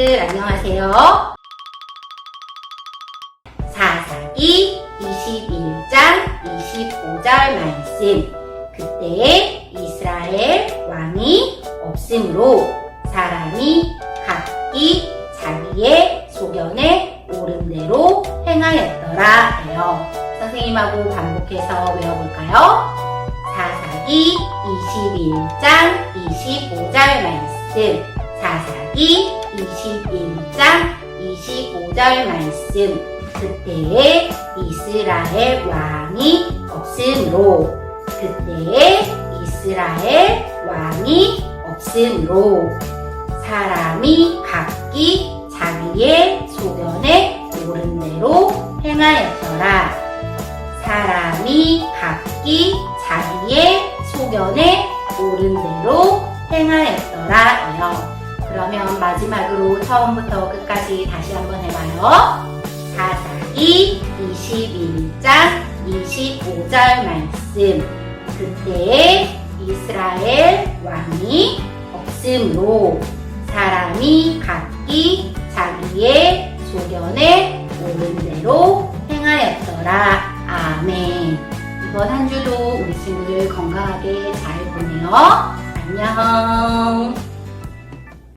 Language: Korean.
친구들 안녕하세요. 사사기 21장 25절 말씀. 그때 이스라엘 왕이 없으므로 사람이 각기 자기의 소견에 옳은 대로 행하였더라 해요. 선생님하고 반복해서 외워볼까요? 사사기 21장 25절 말씀. 사사기 21장 25절 말씀. 그때에 이스라엘 왕이 없으므로 그때에 이스라엘 왕이 없으므로 사람이 각기 자기의 소견에 옳은 대로 행하였더라. 사람이 각기 자기의 소견에 옳은 대로 행하였더라요. 그러면 마지막으로 처음부터 끝까지 다시 한번 해봐요. 사사기 21장 25절 말씀. 그때에 이스라엘 왕이 없으므로 사람이 각기 자기의 소견에 옳은 대로 행하였더라. 아멘. 이번 한 주도 우리 친구들 건강하게 잘 보내요. 안녕.